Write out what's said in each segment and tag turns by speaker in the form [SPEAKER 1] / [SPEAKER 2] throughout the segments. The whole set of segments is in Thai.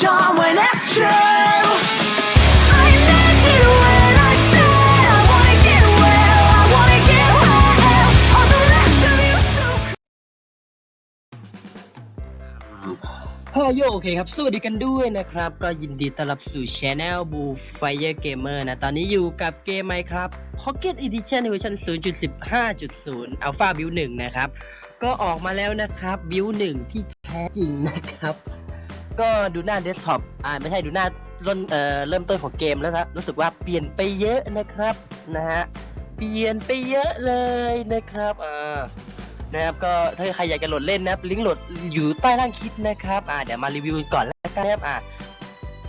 [SPEAKER 1] charm when it's true. I meant it when I said I wanna get well, I wanna get well. All the rest of you so
[SPEAKER 2] ฮโยโอเคครับ สวัสดีกันด้วยนะครับ ก็ยินดีต้อนรับสู่ช anel Blue Fire Gamer นะ ตอนนี้อยู่กับเกมไหมครับ Pocket Edition เวอร์ชัน0.15.0 Alpha Build 1 นะครับ ก็ออกมาแล้วนะครับ Build 1 ที่แท้จริงนะครับ ก็ดูหน้าเดสก์ท็อปอ่าไม่ใช่ดูหน้าต้นเอ่อเริ่มต้นของเกมแล้วนะรู้สึกว่าเปลี่ยนไปเยอะนะครับนะฮะเปลี่ยนไปเยอะเลยนะครับเอ่านะครับก็ถ้าใครอยากจะโหลดเล่นนะครับลิงก์โหลดอยู่ใต้ล่างคลิปนะครับอ่าเดี๋ยวมารีวิวก่อนแล้วกันนะครับอ่า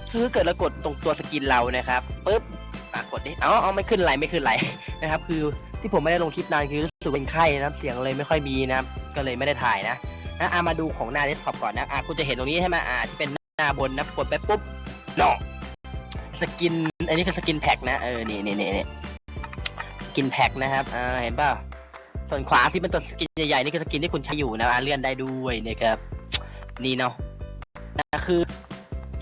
[SPEAKER 2] ถ้าเกิดเรากดตรงตัวสกินเรานะครับปุ๊บอ่ากดดิอ๋อเอาไม่ขึ้นไรไม่ขึ้นไรนะครับ คือที่ผมไม่ได้ลงคลิปนานคือรู้สึกเป็นไข้นะครับ เสียงเลยไม่ค่อยมีนะครับก็เลยไม่ได้ถ่ายนะ นะอ่ามาดูของหน้าเดสก์ท็อปก่อนนะอ่าคุณจะเห็นตรงนี้ใช่ไหมอ่าที่เป็นหน้าบนนะกดไปปุ๊บเนาะสกิน อันนี้คือสกินแพ็กนะเออนี่นี่นี่นี่สกินแพ็กนะครับอ่าเห็นเปล่าส่วนขวาที่เป็นตัวสกินใหญ่ๆนี่คือสกินที่คุณใช้อยู่นะอะเลื่อนได้ด้วยนะครับนี่เนาะนะคือ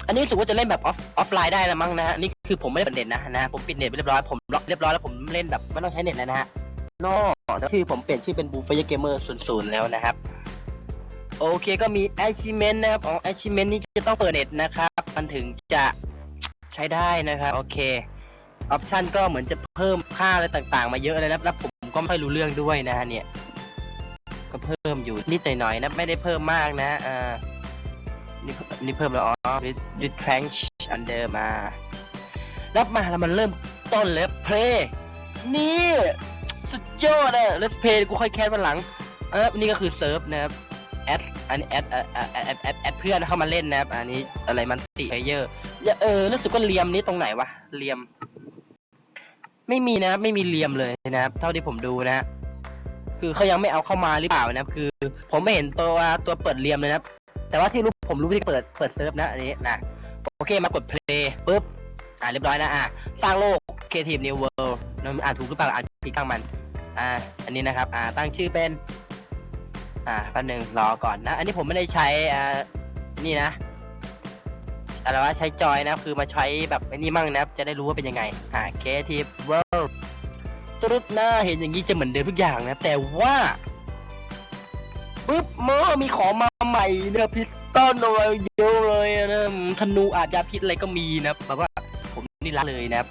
[SPEAKER 2] อันนี้รู้สึกว่าจะเล่นแบบออฟออฟไลน์ได้ล้วมั้งนะฮะนี่คือผมไม่ได้เปิดเน็ตนะนะผมปิดเน็ตไปเรียบร้อยผมล็อกเรียบร้อยแล้วผมเล่นแบบไม่ต้องใช้เน็ตแล้วนะฮะนอกชื่อผมเปลี่ยนชื่อเป็นบูฟเฟย์เกมเมอร์ศูนย์แล้วนะครับ โอเคก็มี achievement นะครับอ๋อ achievement นี่จะต้องเปิดเน็ตนะครับ มันถึงจะใช้ได้นะครับ โอเค ออปชันก็เหมือนจะเพิ่มค่าอะไรต่างๆ มาเยอะเลยนะแล้วผมก็ไม่รู้เรื่องด้วยนะฮะเนี่ย ก็เพิ่มอยู่นิดหน่อยๆนะ ไม่ได้เพิ่มมากนะอ่านี่นี่เพิ่มแล้วอ๋อ with with trench under มาแล้วมาแล้วมันเริ่มต้นเลย play นี่ สุดยอดอะ let's play กูค่อยแคสวันหลังเออนี่ก็คือเซิร์ฟนะครับ อันนี้แอดแอดแอดแอดแอดเพื่อนเข้ามาเล่นนะครับ อันนี้อะไรมันติเพเยอร์เออรู้สึกว่าเลียมนี้ตรงไหนวะเลียม ไม่มีนะครับไม่มีเลียมเลยนะครับ เท่าที่ผมดูนะฮะคือเขายังไม่เอาเข้ามาหรือเปล่านะครับ คือ ผมไม่เห็นตัวตัวเปิดเลียมเลยนะครับแต่ว่าที่รู้ผมรู้ที่เปิดเปิดเซิร์ฟนะอันนี้นะโอเคมากดเพลย์ปุ๊บอ่าเรียบร้อยนะอ่าสร้างโลก Creative New World นั่นอ่านถูกหรือเปล่าอ่านผิดข้างมัน อ่า อันนี้นะครับ อ่า ตั้งชื่อเป็น อ่าแป๊บหนึงรอก่อนนะ อันนี้ผมไม่ได้ใช้อ่านี่นะอะไรว่าใช้จอยนะคือมาใช้แบบไอ้นี่มั่งนะจะได้รู้ว่าเป็นยังไง อ่า Creative World ตรุดหน้าเห็นอย่างนี้จะเหมือนเดิมทุกอย่างนะ แต่ว่าปุ๊บเมื่อมีของมาใหม่เนี่ยพิสตันอะไรเยอะเลยนะธนูอาจยาพิษอะไรก็มีนะแบบว่าผมนี่รักเลยนะ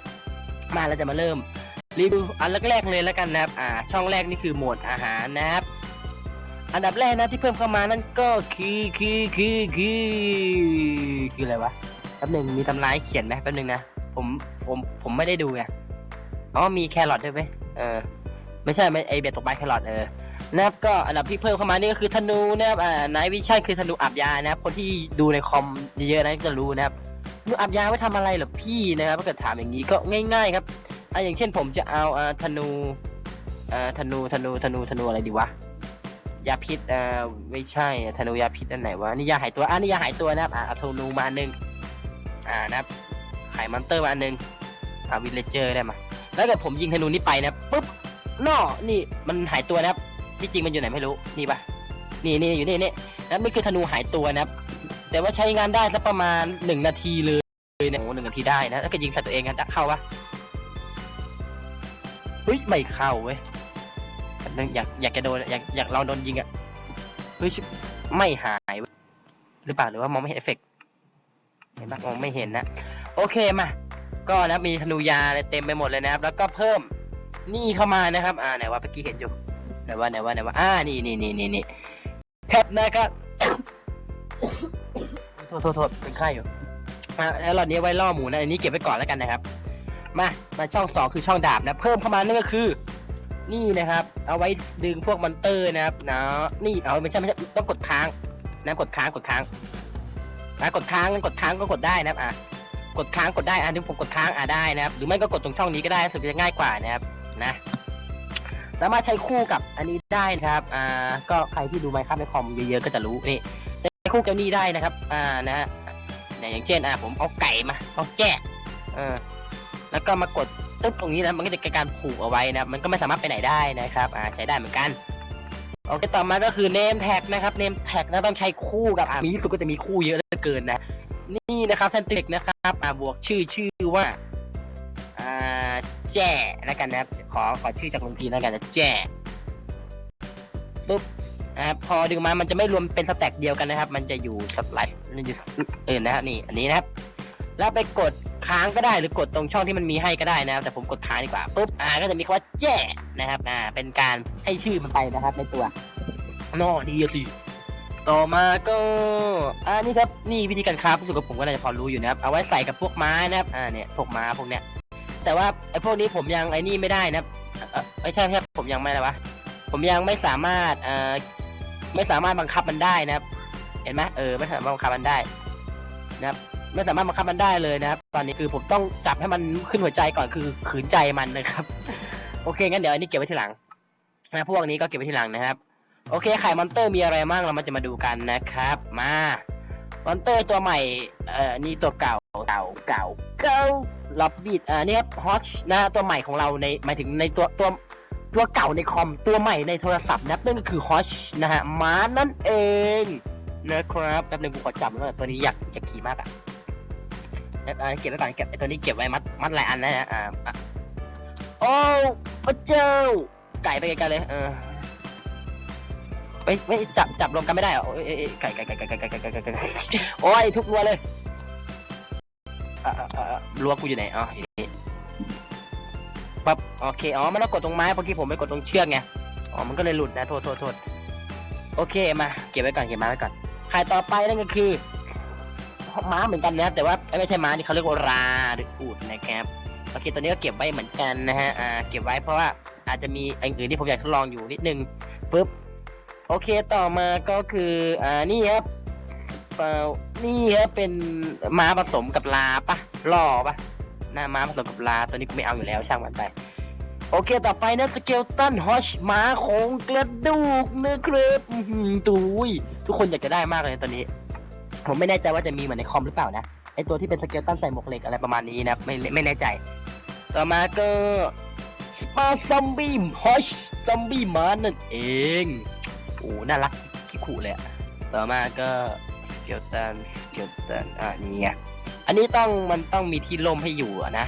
[SPEAKER 2] มาแล้วจะมาเริ่มรีวิวอันแรกๆเลยแล้วกันนะครับ อ่า ช่องแรกนี่คือหมวดอาหารนะครับ อันดับแรกนะที่เพิ่มเข้ามานั่นก็คือคือคือคือคืออะไรวะแป๊บหนึ่งมีตำราให้เขียนไหมแป๊บหนึ่งนะผมผมผมไม่ได้ดูไงอ๋อมีแครอทด้วยไหมเออ ไม่ใช่ไม่ไอเบ็ดตกปลาแครอทเออนะครับก็อันดับที่เพิ่มเข้ามานี่ก็คือธนูนะครับอ่าไนวิชั่นคือธนูอับยานะครับคนที่ดูในคอมเยอะๆนะจะรู้นะครับธนูอับยาไว้ทำอะไรหรอพี่นะครับถ้าเกิดถามอย่างนี้ก็ง่าย ๆ ครับอะอย่างเช่นผมจะเอาอ่าธนูอ่าธนูธนูธนูธนูอะไรดีวะ ยาพิษอ่าไม่ใช่ธนูยาพิษอันไหนวะนี่ยาหายตัวอะนี่ยาหายตัวนะครับอะเอาธนูมาหนึ่งอ่านะครับไข่มอนเตอร์มาหนึ่งอ่าวิลเลเจอร์ได้มาแล้วเกิดผมยิงธนูนี้ไปนะปุ๊บนอนี่มันหายตัวนะครับที่จริงมันอยู่ไหนไม่รู้นี่ปะนี่นี่อยู่นี่นี่นะนี่คือธนูหายตัวนะครับ แต่ว่าใช้งานได้สักประมาณหนึ่งนาทีเลยนะโอ้หนึ่งนาทีได้นะแล้วก็ยิงใส่ตัวเองกันเข้าปะเฮ้ยไม่เข้าเว้ย อันนึงอยากอยากจะโดนอยากอยากลองโดนยิงอะเฮ้ยไม่หายหรือเปล่าหรือว่ามองไม่เห็นเอฟเฟกต์เห็นปะมองไม่เห็นนะโอเคมาก็นะมีธนูยาอะไรเต็มไปหมดเลยนะครับ แล้วก็เพิ่มนี่เข้ามานะครับ อ่าไหนว่าเมื่อกี้เห็นอยู่ไหนว่าไหนว่าไหนว่าอ่านี่นี่นี่นี่นี่แพทนะครับโทษโทษโทษเป็นไข้อยู่อ่าแล้วหลอดนี้ไว้ล่อหมูนะอันนี้เก็บไว้ก่อนแล้วกันนะครับ มามาช่องสองคือช่องดาบนะ เพิ่มเข้ามานั่นก็คือ นี่นะครับ เอาไว้ดึงพวกมอนเตอร์นะครับเนาะนี่เอาไม่ใช่ไม่ใช่ต้องกดค้างนะกดค้างกดค้างนะกดค้างกดค้างก็กดได้นะครับอะกดค้างกดได้อะที่ผมกดค้างอะได้นะครับ หรือไม่ก็กดตรงช่องนี้ก็ได้สึกจะง่ายกว่านะครับนะสามารถใช้คู่กับอันนี้ได้นะครับ อ่า ก็ใครที่ดูไมค์ครับในคอมเยอะๆก็จะรู้นี่ใช้คู่กับนี่ได้นะครับ อ่า นะฮะอย่างเช่น อะผมเอาไก่มา เอาแจ้เออแล้วก็มากด ตึ๊บตรงนี้นะมันก็จะเป็นการผูกเอาไว้นะมันก็ไม่สามารถไปไหนได้นะครับอ่าใช้ได้เหมือนกันโอเคต่อมาก็คือ name tag นะครับ name tag นะต้องใช้คู่กับอ่ามีสุดก็จะมีคู่เยอะเหลือเกินนะ นี่นะครับท่นตึกนะครับอ่าบวกชื่อชื่อว่าอ่าแจ้แล้วกันนะครับขอขอชื่อจากเมืองจีนแล้วกันนะแจ้ปุ๊บนะครับพอดึงมา มันจะไม่รวมเป็นสแต็กเดียวกันนะครับ มันจะอยู่สไลด์อยู่อื่นนะครับนี่ อันนี้นะครับ แล้วไปกด ค้างก็ได้หรือกดตรงช่องที่มันมีให้ก็ได้นะครับแต่ผมกดค้างดีกว่าปุ๊บอ่าก็จะมีคำว่าแจ้นะครับอ่าเป็นการให้ชื่อมันไปนะครับในตัวน่ดีสิต่อมาก็อ่านี่ครับนี่วิธีการค้าผู้สึกว่าผมก็น่าจะพอรู้อยู่นะครับเอาไว้ใส่กับพวกไม้นะครับอ่าเนี่ยพวกม้าพวกเนี้ยแต่ว่าไอ้พวกนี้ผมยังไอ้นี่ไม่ได้นะครับเออไม่ใช่ครับผมยังไม่นะวะผมยังไม่สามารถเอ่อไม่สามารถบังคับมันได้นะครับ เห็นไหมเออไม่สามารถบังคับมันได้นะครับ ไม่สามารถบังคับมันได้เลยนะครับ ตอนนี้คือผมต้องจับให้มันขึ้นหัวใจก่อนคือขืนใจมันนะครับ โอเคงั้นเดี๋ยวอันนี้เก็บไว้ทีหลังนะพวกนี้ก็เก็บไว้ทีหลังนะครับ โอเคไข่มอนเตอร์มีอะไรบ้างเรามาจะมาดูกันนะครับ มามอนเตอร์ตัวใหม่เอ่อนี่ตัวเก่าเก่าเก่าเก่าล็อบบิดอ่านี่ครับฮอชนะตัวใหม่ของเราในหมายถึงในตัวตัวตัวเก่าในคอมตัวใหม่ในโทรศัพท์นะนั่นก็คือฮอชนะฮะม้านั่นเองนะครับแป๊บนึงกูขอจับแล้วตัวนี้อยากอยากขี่มากอะ เอ่อเก็บไว้ก่อนเก็บไอ้ตัวนี้เก็บไว้มัดมัดหลายอันนะฮะอ่าอะโอ้พระเจ้าไก่ไปไกลๆเลย เออไม่ไม่จับจับรวมกันไม่ได้เหรอโอ้ยเอ้ยเอ้ยไก่ไก่ไก่ไก่ไก่ไก่ไก่ไก่ไก่ไก่โอ้ยทุกรัวเลยอะอะอะอะรัวกูอยู่ไหนอ๋ออยู่นี่ปั๊บโอเคอ๋อมันต้องกดตรงไม้เมื่อกี้ผมไปกดตรงเชือกไงอ๋อมันก็เลยหลุดนะโทษโทษโทษโอเคมาเก็บไว้ก่อนเก็บมาไว้ก่อนใครต่อไปนั่นก็คือ ม้าเหมือนกันนะแต่ว่าไม่ใช่ม้านี่เขาเรียกว่าราหรืออูดนะครับโอเคตัวนี้ก็เก็บไว้เหมือนกันนะฮะอ่าเก็บไว้เพราะว่าอาจจะมีอย่างอื่นที่ผมอยากทดลองอยู่นิดนึงปึ๊บโอเคต่อมาก็คืออ่านี่ครับเอ่อนี่ครับเป็นม้าผสมกับลาปะล่อปะหน้าม้าผสมกับลาตัวนี้กูไม่เอาอยู่แล้วช่างมันไปโอเค ต่อไปนะสเกลตันฮอชม้าโคงกระดูกนะครับอื้อหือตุยทุกคนอยากจะได้มากเลยตัวนี้ ผมไม่แน่ใจว่าจะมีเหมือนในคอมหรือเปล่านะไอตัวที่เป็นสเกลตันใส่หมวกเหล็กอะไรประมาณนี้นะไม่ไม่แน่ใจ ต่อมาก็ปลาซอมบี้ฮอชซอมบี้มานั่นเองโอ้น่ารักขี้ขู่เลยอะต่อมาก็สเกลตันสเกลตันอ่านี่ไงอันนี้ต้องมันต้องมีที่ล่มให้อยู่อะนะ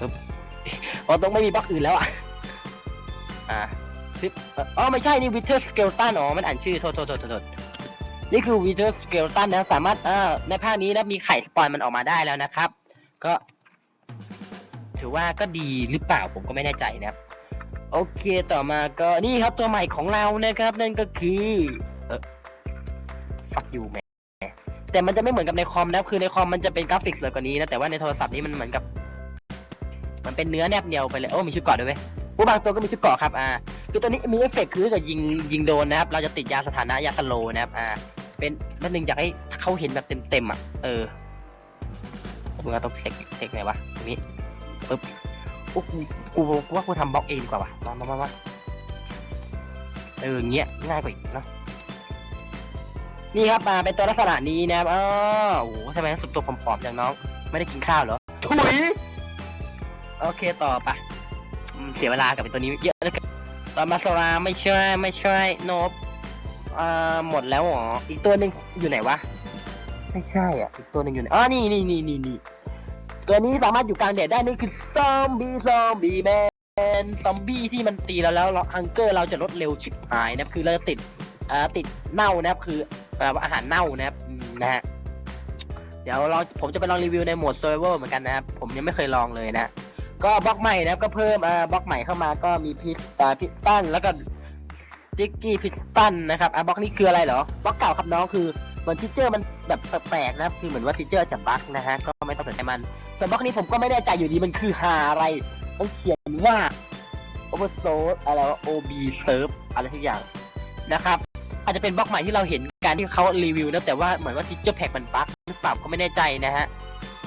[SPEAKER 2] ปึ๊บอ๋อต้องไม่มีบล็อกอื่นแล้วอะอ่าปึ๊บเอ่ออ๋อไม่ใช่นี่วิเทอร์สเกลตันอ๋อมันอ่านชื่อโทษโทษโทษโทษ นี่คือวีเ e อร์สเกลตันนะสามารถในภาคนี้นะมีไข่สปอยมันออกมาได้แล้วนะครับ ก็ ถือว่าก็ดีหรือเปล่าผมก็ไม่แน่ใจนะครับ โอเคต่อมาก็นี่ครับตัวใหม่ของเรานะครับ นั่นก็คือเออฟักยูแมแต่มันจะไม่เหมือนกับในคอมนะคือในคอมมันจะเป็นกราฟิกสวยกว่านี้นะแต่ว่าในโทรศัพท์นี้มันเหมือนกับ มันเป็นเนื้อแนบเนียวไปเลยโอ้มีชุดเกาะด้วยเว้ยผู้บางตัวก็มีชุดเกาะครับอ่าคือตัวนี้มีเอฟเฟกต์คือถ้าเกิดยิงยิงโดนนะครับ เราจะติดยาสถานะยาสโลนะครับอ่า เป็นนั่นหนึ่งอยากให้เขาเห็นแบบเต็มๆอะ เออมึงเอาต้องเทคเทคไงวะตรงนี้ปึ๊บโอ้กูกูกูว่ากูทำบล็อกเองดีกว่าว่ะมามามามาเอออย่างเงี้ยง่ายกว่าอีกเนาะนี่ครับมาเป็นตัวลักษณะนี้นะครับอ๋อโอ้โหทำไมสึกตัวผอมๆอย่างน้อง ไม่ได้กินข้าวเหรอถุยโอเคต่อไปะเสียเวลากับตัวนี้เยอะเลยตอนมาสลาไม่ใช่ไม่ใช่โนบ อ่าหมดแล้วเหรออีกตัวหนึ่งอยู่ไหนวะ ไม่ใช่อะ อีกตัวหนึ่งอยู่ไหนอ๋อนี่นี่นี่นี่นี่ตัวนี้สามารถอยู่กลางแดดได้นี่คือซอมบี้ซอมบี้แมนซอมบี้ที่มันตีเราแล้วเราฮังเกอร์เราจะลดเร็วชิบหายนะครับคือเราจะติดอ่าติดเน่านะครับคือแปลว่าอาหารเน่านะครับนะฮะเดี๋ยวเราผมจะไปลองรีวิวในโหมด survival เหมือนกันนะครับ ผมยังไม่เคยลองเลยนะ ก็บล็อกใหม่นะครับก็เพิ่มอ่าบล็อกใหม่เข้ามาก็มีพิสอ่าพิสตันแล้วก็ สติ๊กกี้พิสตันนะครับอ่าบล็อกนี้คืออะไรเหรอบล็อกเก่าครับน้องคือเหมือนทิเจอร์มันแบบแปลกๆนะครับคือเหมือนว่าทิเจอร์จะบั๊กนะฮะก็ไม่ต้องสนใจมันส่วนบล็อกนี้ผมก็ไม่แน่ใจอยู่ดีมันคือหาอะไรมันเขียนว่า oversource อะไรว่า ob serve อะไรทุกอย่างนะครับ อาจจะเป็นบล็อกใหม่ที่เราเห็นการที่เขารีวิวนะแต่ว่าเหมือนว่าทิเจอร์แพ็กมันบั๊กหรือเปล่าก็ไม่แน่ใจนะฮะ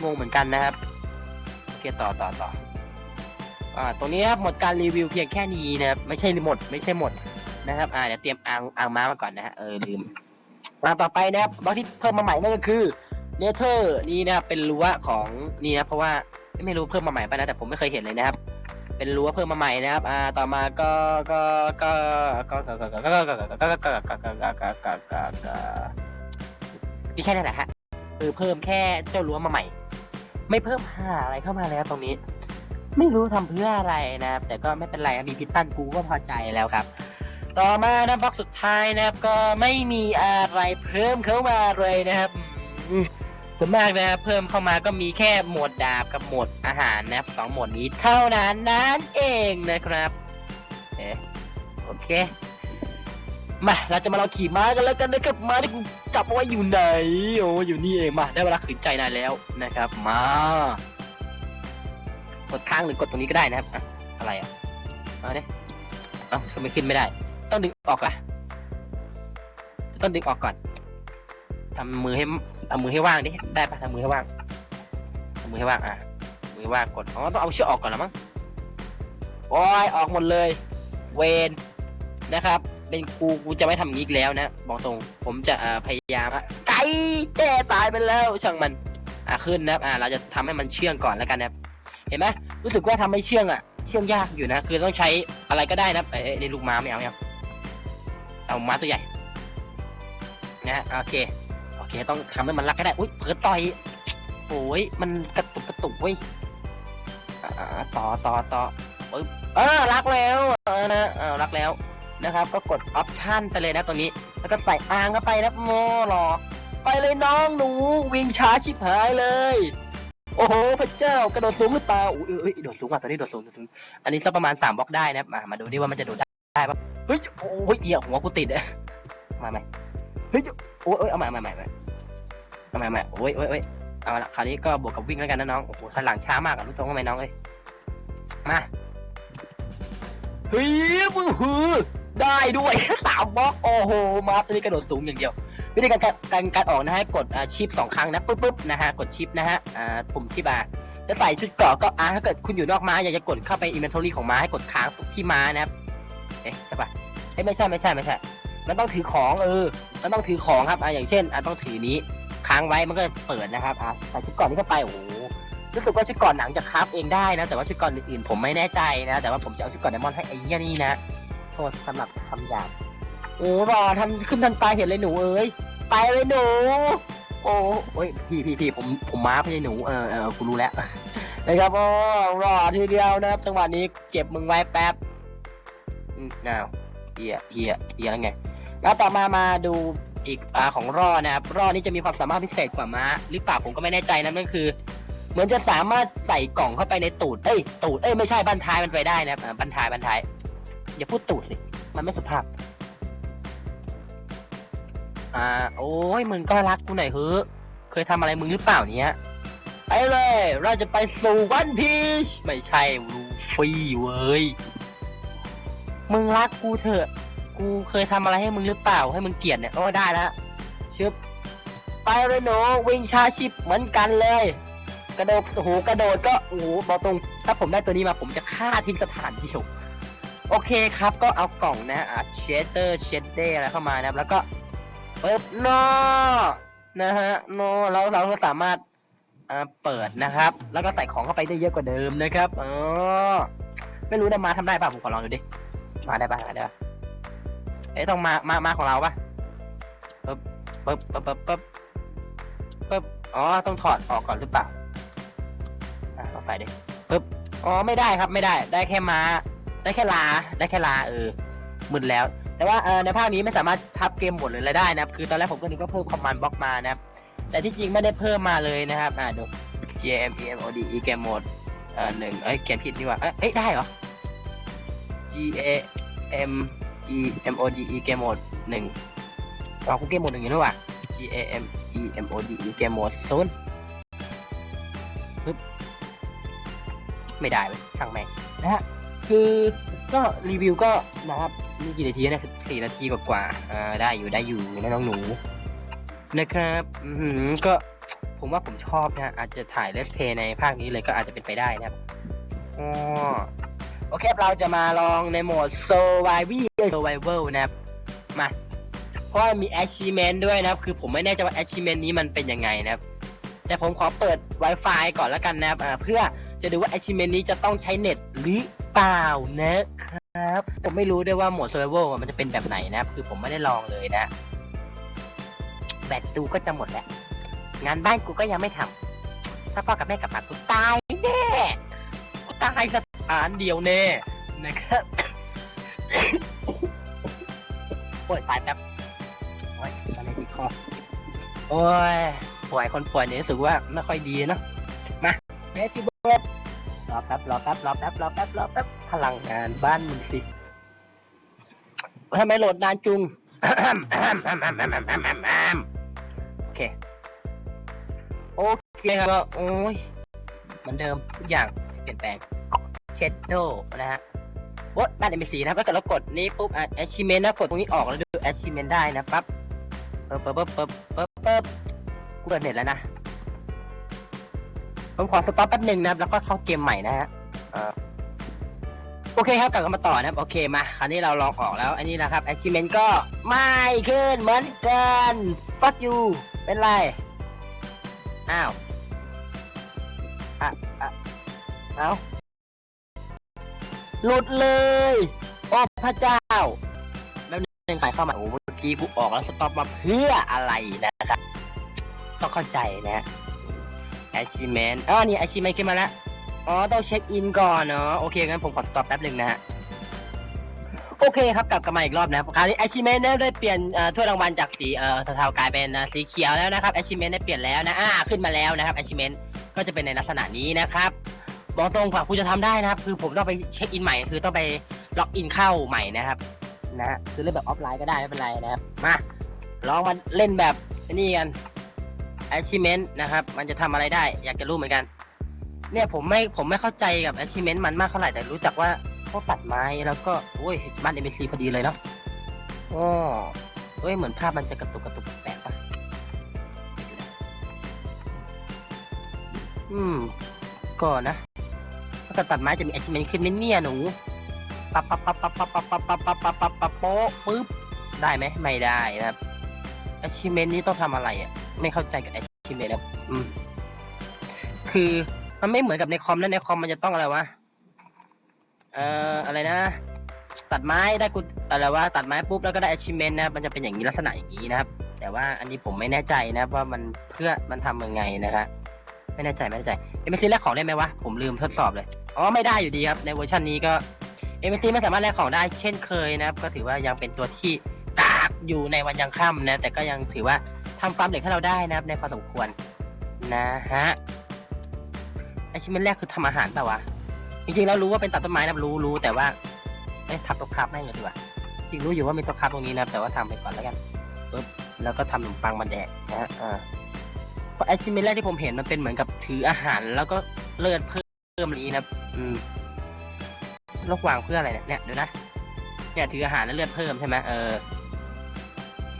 [SPEAKER 2] งงเหมือนกันนะครับโอเคต่อต่อต่ออ่าตรงนี้ครับหมดการรีวิวเพียงแค่นี้นะครับไม่ใช่หมดไม่ใช่หมด นะครับอ่าเดี๋ยวเตรียมอ่างอ่างม้ามาก่อนนะฮะเออลืมอ่าต่อไปนะครับบล็อกที่เพิ่มมาใหม่นั่นก็คือเนเธอร์นี่นะครับเป็นรั้วของนี่นะเพราะว่าไม่รู้เพิ่มมาใหม่ป่ะนะแต่ผมไม่เคยเห็นเลยนะครับ เป็นรั้วเพิ่มมาใหม่นะครับอ่าต่อมาก็ก็ก็ก็ก็ก็ก็ก็ก็ก็ก็ก็ก็ก็ก็ก็ก็มีแค่นั้นแหละฮะคือเพิ่มแค่เจ้ารั้วมาใหม่ไม่เพิ่มหาอะไรเข้ามาแล้วตรงนี้ไม่รู้ทำเพื่ออะไรนะครับแต่ก็ไม่เป็นไรมีพิตตันกูก็พอใจแล้วครับ ต่อมานะบล็อกสุดท้ายนะครับ ก็ไม่มีอะไรเพิ่มเข้ามาเลยนะครับอืมส่วนมากนะครับเพิ่มเข้ามาก็มีแค่หมวดดาบกับหมวดอาหารนะครับสองหมวดนี้เท่านั้นนั่นเองนะครับโอเคมาเราจะมาลองขี่ม้ากันแล้วกันนะครับม้าที่กูจับเอาไว้อยู่ไหนโอ้อยู่นี่เองมาได้เวลาขืนใจนายแล้วนะครับมากดค้างหรือกดตรงนี้ก็ได้นะครับ อะอะไรอะเอาเนี่ยเอ้าทำไมขึ้นไม่ได้ ต้องดึงออกอะต้องดึงออกก่อนทำมือให้ทำมือให้ว่างดิได้ปะทำมือให้ว่างทำมือให้ว่างอะมือว่างกดอ๋อต้องเอาเชือกออกก่อนล้วมั้งโอ้ยออกหมดเลย เวนนะครับ เป็นกูกูจะไม่ทำงนี้อีกแล้วนะบอกตรงผมจะพยายามอะไก่แจ้ตายไปแล้วช่างมัน อะขึ้นนะครับอ่าเราจะทำให้มันเชื่องก่อนแล้วกันนะครับเห็นไหมรู้สึกว่าทำให้เชื่องอะ เชื่องยากอยู่นะ คือต้องใช้อะไรก็ได้นะเอ้ยเอ้ยนี่ลูกม้าไม่เอาไม่เอา เอาม้าตัวใหญ่นะฮะโอเค โอเค ต้องทำให้มันรักให้ได้ อุ้ยเผลอต่อยโอ้ยมันกระตุกกระตุกเว้ยต่อต่อต่อปึ๊บเออรักแล้วเออนะเออรักแล้วนะครับ ก็กดออปชันไปเลยนะตรงนี้ แล้วก็ใส่อ่างเข้าไปนะโมหรอไปเลยน้องหนูวิ่งช้าชิบหายเลย โอ้โหพระเจ้ากระโดดสูงหรือเปล่าอุ้ยโดดสูงอะตอนนี้โดดสูงโดดสูงอันนี้สักประมาณสามบล็อกได้นะมามาดูดิว่ามันจะโดด ได้ได้ปะเฮ้ยโอ้ยเอียหัวกูติดอะมาไหมเฮ้ยโอ้ยโอ้ยเอาใหม่เอาใหม่เอาใหม่เอาใหม่เอาใหม่โอ้ยโอ้ยโอ้ยเอาละคราวนี้ก็บวกกับวิ่งแล้วกันนะน้องโอ้โหถอยหลังช้ามากอะรู้ตรงไหมน้องเอ้ยมาเฮ้ยมือหือได้ด้วยสามบล็อกโอ้โหมาตัวนี้กระโดดสูงอย่างเดียววิธีการการการการออกนะฮะกดอ่าชิปสองครั้งนะปุ๊บปุ๊บนะฮะกดชิปนะฮะอ่าปุ่มชิปอะจะใส่ชุดเกราะก็อ่าถ้าเกิดคุณอยู่นอกม้าอยากจะกดเข้าไปอินเวนทอรี่ของม้าให้กดค้างที่ม้านะครับเอ๊ะใช่ปะเอ้ยไม่ใช่ไม่ใช่ไม่ใช่ มันต้องถือของเออ มันต้องถือของครับอ่าอย่างเช่นอ่าต้องถือนี้ค้างไว้มันก็จะเปิดนะครับอ่าใส่ชุดเกราะนี้เข้าไปโอ้โหรู้สึกว่าชุดเกราะหนังจะคราฟเองได้นะ แต่ว่าชุดเกราะอื่นๆผมไม่แน่ใจนะ แต่ว่าผมจะเอาชุดเกราะไดมอนด์ให้ไอ้เหี้ยนี่นะโทษสำหรับคำหยาบโอ้รอทำขึ้นทันตาเห็นเลยหนูเอ้ยไปเลยหนู โอ้โอ้ยพี่พี่พี่ผมผมม้าไม่ใช่หนูเออเออกูรู้แล้ว นะครับโอ้รอทีเดียวนะครับจังหวะนี้เก็บมึงไว้แป๊บ อ้าวเฮียเฮียเฮียแล้วไงแล้วต่อมามาดูอีกอาของรอนะครับรอนี่จะมีความสามารถพิเศษกว่าม้าหรือเปล่าผมก็ไม่แน่ใจนะนั่นคือ เหมือนจะสามารถใส่กล่องเข้าไปในตูดเอ้ยตูดเอ้ยไม่ใช่บันท้ายมันไปได้นะครับอ่าบันท้ายบันท้ายอย่าพูดตูดสิมันไม่สุภาพ อ่า โอ้ยมึงก็รักกูหน่อยเฮ้เคยทำอะไรมึงหรือเปล่าเนี้ยไปเลย เราจะไปสู่วันพีชไม่ใช่รูฟี่เว้ย มึงรักกูเถอะ กูเคยทำอะไรให้มึงหรือเปล่า ให้มึงเกลียดเนี่ยโอ้ได้แล้วชึบไปเลยหนูวิ่งชาชิปเหมือนกันเลย กระโดดโอ้โหกระโดดก็โอ้โหบอกตรง ถ้าผมได้ตัวนี้มาผมจะฆ่าทิ้งสถานเดียว โอเคครับก็เอากล่องนะอะเชเตอร์เชดเดอะไรเข้ามานะครับ แล้วก็เปิดโนนะฮะโนแล้วเราก็สามารถอ่าเปิดนะครับ แล้วก็ใส่ของเข้าไปได้เยอะกว่าเดิมนะครับอ๋อไม่รู้นะมาทำได้ป่ะผมขอลองดูดิ มาได้ป่ะมาได้ป่ะเอ๊ะต้องมามามาของเราป่ะปึ๊บปึ๊บปึ๊บปึ๊บปึ๊บปึ๊บอ๋อต้องถอดออกก่อนหรือเปล่าอะลองใส่ดิปึ๊บอ๋อไม่ได้ครับไม่ได้ ได้แค่ม้าได้แค่ลาได้แค่ลาเออมึนแล้ว แต่ว่าเออในภาคนี้ไม่สามารถทับเกมหมดเลยได้นะครับ คือตอนแรกผมก็นึกว่าเพิ่มคอมมานด์บล็อกมานะครับ แต่ที่จริงไม่ได้เพิ่มมาเลยนะครับอ่าดู G M E M O D E เกมโหมดเอ่อหนึ่งเอ้ยเขียนผิดนี่ว่าเอ้ยเอ้ยได้เหรอ G A M E M O D E เกมโหมดหนึ่งอ๋อกูเกมโหมดหนึ่งอยู่นี่หว่า G A M E M O D E เกมโหมดศูนย์ปึ๊บไม่ได้เลยช่างแม่งนะฮะคือก็รีวิวก็นะครับมีกี่นาทีนะสิบสี่นาทีกว่าๆอ่าได้อยู่ได้อยู่นะน้องหนู นะครับอือหือก็ผมว่าผมชอบนะอาจจะถ่ายเลสเพย์ในภาคนี้เลยก็อาจจะเป็นไปได้นะครับอ๋อ โอเคเราจะมาลองในโหมด Survival Survival นะครับ มาเพราะว่ามี achievement ด้วยนะครับ คือผมไม่แน่ใจว่า achievement นี้มันเป็นยังไงนะครับ แต่ผมขอเปิด Wi-Fi ก่อนแล้วกันนะครับเพื่อจะดูว่า achievement นี้จะต้องใช้เน็ตหรือเปล่านะครับ ผมไม่รู้ด้วยว่าโหมด Survival มันจะเป็นแบบไหนนะครับ คือผมไม่ได้ลองเลยนะ แบตตูก็จะหมดแล้วงานบ้านกูก็ยังไม่ทำถ้าพ่อกับแม่กลับมากูตายแน่กูตายส ถานเดียวแน่นะครับป่วยตายแป๊บโอ้ยตอนนี้ติดคอโอ้ยป่วยคนป่วยเนี่ยรู้สึกว่าไม่ค่อยดีเนะมาเมสิเบิร์ดรอแป๊บรอแป๊บรอแป๊บรอแป๊บรอแป๊บพลังงานบ้านมึงสิทำไมโหลดนานจุงโอเคโอเคครับโอ้ยเหมือนเดิมทุกอย่างเปลี่ยนแปลง เชดโดนะฮะโอ้ด้านเอ็มซีนะก็แต่เรากดนี้ปุ๊บอะ achievement นะกดตรงนี้ออกแล้วดู achievement ได้นะปั๊บปั๊บปั๊บปั๊บปั๊บปั๊บปั๊บกูเปิดเน็ตแล้วนะผมขอสต็อปแป๊บหนึ่งนะครับแล้วก็เข้าเกมใหม่นะฮะโอเคครับกลับมาต่อนะครับ โอเคมาคราวนี้เราลองออกแล้ว อันนี้นะครับ achievement ก็ไม่ขึ้นเหมือนกัน fuck you เป็นไร อ้าว อะอะเอ้า หลุดเลย โอ้พระเจ้า แล้วนึงใครเข้ามาโอ้เมื่อกี้กูออกแล้วสต็อปมาเพื่ออะไรนะครับ ต้องเข้าใจนะ achievement อ๋อนี่ achievement ขึ้นมาแล้ว อ๋อ ต้องเช็คอินก่อนเนาะ โอเคงั้นผมขอสต็อปแป๊บหนึ่งนะฮะ โอเคครับกลับกันมาอีกรอบนะคราวนี้ achievement ได้เปลี่ยนถ้วยรางวัลจากสีเอ่อเทากลายเป็นสีเขียวแล้วนะครับ achievement ได้เปลี่ยนแล้วนะ อ่า ขึ้นมาแล้วนะครับ achievement ก็จะเป็นในลักษณะนี้นะครับ บอกตรงกว่าคุณจะทำได้นะครับ คือผมต้องไปเช็คอินใหม่ คือต้องไปล็อกอินเข้าใหม่นะครับนะฮะคือเล่นแบบออฟไลน์ก็ได้ไม่เป็นไรนะครับ มาลองมาเล่นแบบนี่กัน achievement นะครับ มันจะทำอะไรได้ อยากจะรู้เหมือนกัน เนี่ยผมไม่ผมไม่เข้าใจกับ achievement มันมากเท่าไหร่แต่รู้จักว่าต้องตัดไม้แล้วก็โอ้ยบ้าน MBC พอดีเลยเนาะโอ้เอ้ยเหมือนภาพมันจะกระตุกกระตุกแปลกปะอืม ก็นะ ถ้าเกิดตัดไม้จะมี achievement ขึ้นไหมเนี่ยหนูปั๊บปั๊บปั๊บปั๊บปั๊บปั๊บปั๊บปั๊บปั๊บปั๊บปั๊บโป๊ะปึ๊บได้ไหมไม่ได้นะครับ achievement นี้ต้องทำอะไรอะ ไม่เข้าใจกับ achievement แล้วอืมคือมันไม่เหมือนกับในคอมนะในคอมมันจะต้องอะไรวะเอ่ออะไรนะ ตัดไม้ได้กูอะไรวะตัดไม้ปุ๊บแล้วก็ได้ achievement นะครับมันจะเป็นอย่างนี้ลักษณะอย่างนี้นะครับ แต่ว่าอันนี้ผมไม่แน่ใจนะว่ามันเพื่อมันทำยังไงนะครับไม่แน่ใจไม่แน่ใจเอ็มซีแลกของได้ไหมวะผมลืมทดสอบเลย อ๋อไม่ได้อยู่ดีครับ ในเวอร์ชันนี้ก็เอ็มซีไม่สามารถแลกของได้เช่นเคยนะครับ ก็ถือว่ายังเป็นตัวที่กากอยู่ในวันยังค่ำนะ แต่ก็ยังถือว่าทำฟาร์มเหล็กให้เราได้นะครับ ในพอสมควรนะฮะอาชีพแรกคือทำอาหารเปล่าวะจริงๆแล้วรู้ว่าเป็นตัดต้นไม้นะรู้รู้แต่ว่าเอ๊ะทับตัวคราบไม่เลยดีกว่าจริงรู้อยู่ว่ามีตัวคราบตรงนี้นะแต่ว่าทำไปก่อนแล้วกันปึ๊บแล้วก็ทำขนมปังมาแดกนะฮะอ่าเพราะอาชีพแรกที่ผมเห็นมันเป็นเหมือนกับถืออาหารแล้วก็เลือดเพิ่ม นี้นะอืมแลกวางเพื่ออะไรเนี่ยเนี่ยเดี๋ยวนะ เนี่ยถืออาหารแล้วเลือดเพิ่มใช่ไหมเออ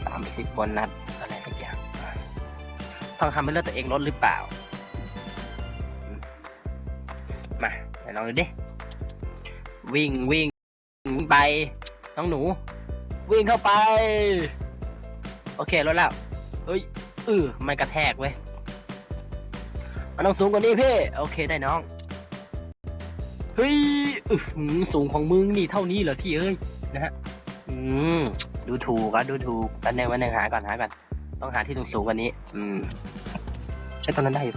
[SPEAKER 2] สามสิบบนนัดอะไรสักอย่างต้องทำให้เลือดตัวเองลดหรือเปล่า มานลองดูดิ วิ่งวิ่งไป น้องหนู วิ่งเข้าไป โอเคลดแล้วเฮ้ยเออมันกระแทกเว้ย มันต้องสูงกว่านี้พี่ โอเคได้น้อง เฮ้ยหือสูงของมึงนี่เท่านี้เหรอพี่เอ้ยนะฮะอืมดูถูกอะดูถูกวันหนึ่งวันหนึ่งหาก่อนหาก่อนต้องหาที่สูงสูงกว่านี้ อืมใช่ตอนนั้นได้อยู่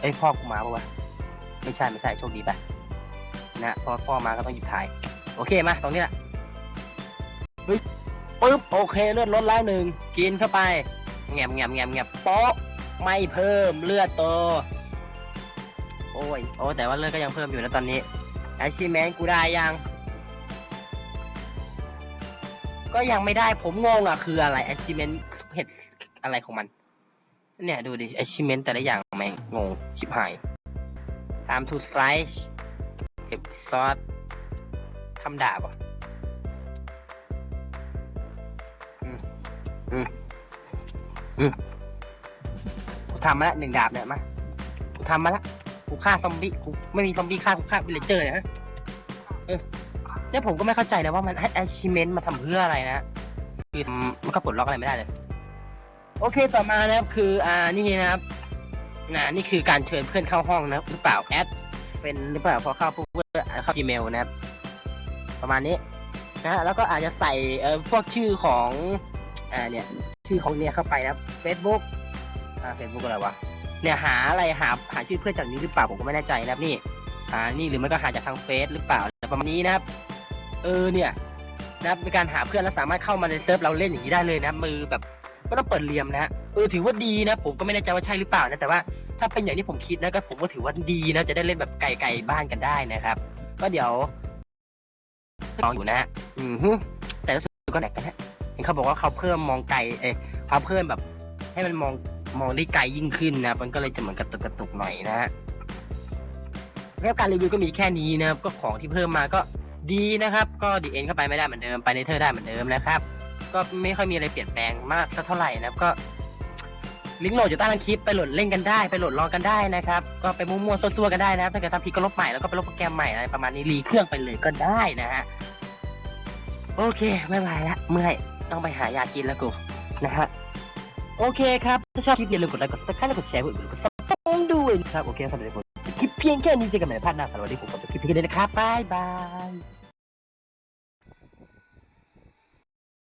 [SPEAKER 2] เอ้ยพ่อกูมาปะวะไม่ใช่ไม่ใช่โชคดีไปนะพอพ่อมาก็ต้องหยิบถ่าย โอเคมาตรงนี้แหละเฮ้ยปึ๊บโอเคเลือดลดแล้วหนึ่งกินเข้าไปแงมแงมแงมแงมโป๊ะไม่เพิ่มเลือดโต โอ้ยโอ้แต่ว่าเลือดก็ยังเพิ่มอยู่นะตอนนี้ไอชีแมนกูได้ยัง ก็ยังไม่ได้ผมงงอะคืออะไรไอชีแมนเห็ดอะไรของมัน เนี่ยดูดิไอชีแมนแต่ละอย่างแม่งงงชิบหายตามทูสไลซ์เก็บซอสทำดาบอะอืมอืมอืมกูทำมาล้วหนึ่งดาบเนี่ยมากูทำมาล้ว กูฆ่าซอมบี้กูไม่มีซอมบี้ฆ่ากูฆ่าวิลเลเจอร์เนี่ยฮะเออเนี่ยผมก็ไม่เข้าใจนะว่ามันให้ achievement มาทำเพื่ออะไรนะคือมันก็ปลดล็อกอะไรไม่ได้เลย โอเคต่อมานะครับคืออ่านี่นะครับนะนี่คือการเชิญเพื่อนเข้าห้องนะหรือเปล่าแอดเป็นหรือเปล่าพอเข้าปุ๊บก็เข้า Gmail นะครับ ประมาณนี้นะฮะแล้วก็อาจจะใส่เอ่อพวกชื่อของอ่าเนี่ยชื่อของเนี่ยเข้าไปนะครับ Facebook อ่า Facebook อะไรวะ เนี่ยหาอะไรหาหาชื่อเพื่อนจากนี้หรือเปล่าผมก็ไม่แน่ใจนะครับนี่หานี่หรือไม่ก็หาจากทางเฟซหรือเปล่าแต่ประมาณนี้นะครับ เออเนี่ยนะครับในการหาเพื่อนแล้วสามารถเข้ามาในเซิร์ฟเราเล่นอย่างนี้ได้เลยนะมือแบบไม่ต้องเปิดเรียมนะฮะเออถือว่าดีนะ ผมก็ไม่แน่ใจว่าใช่หรือเปล่านะแต่ว่าถ้าเป็นอย่างที่ผมคิดนะก็ผมก็ถือว่าดีนะจะได้เล่นแบบไกลๆบ้านกันได้นะครับ ก็เดี๋ยวลองอยู่นะฮะอือฮึแต่รู้สึกก็แหนกกันฮะเห็นเขาบอกว่าเขาเพิ่มมองไกลเอยเขาเพิ่มแบบ ให้มันมอง มองได้ไกลยิ่งขึ้นนะมันก็เลยจะเหมือนกระตุกกระตุกหน่อยนะฮะแล้วการรีวิวก็มีแค่นี้นะครับก็ของที่เพิ่มมาก็ดีนะครับ ก็ดีเอ็นเข้าไปไม่ได้เหมือนเดิมไปในเธอได้เหมือนเดิมนะครับ ก็ไม่ค่อยมีอะไรเปลี่ยนแปลงมากสักเท่าไหร่นะครับก็ลิงก์โหลดอยู่ใต้ล่างคลิปไปโหลดเล่นกันได้ไปโหลดลองกันได้นะครับ ก็ไปมั่วๆซั่วๆกันได้นะครับถ้าเกิดทำผิดก็ลบใหม่แล้วก็ไปลบโปรแกรมใหม่อะไรประมาณนี้รีเครื่องไปเลยก็ได้นะฮะโอเคไม่ไหวละเมื่อยต้องไปหายากินแล้วกูนะฮะ โอเคครับถ้าชอบคลิปอย่าลืมกดไลค์กดซับสไคร์และกดแชร์กดกดซับสไครต์ด้วยนะครับโอเคสำหรับทุกคนคลิปเพียงแค่นี้เจอกันใหม่ในภาคหน้าสำหรับวันนี้ผมขอจบคลิปเพียงแค่นี้นะครับบ๊ายบาย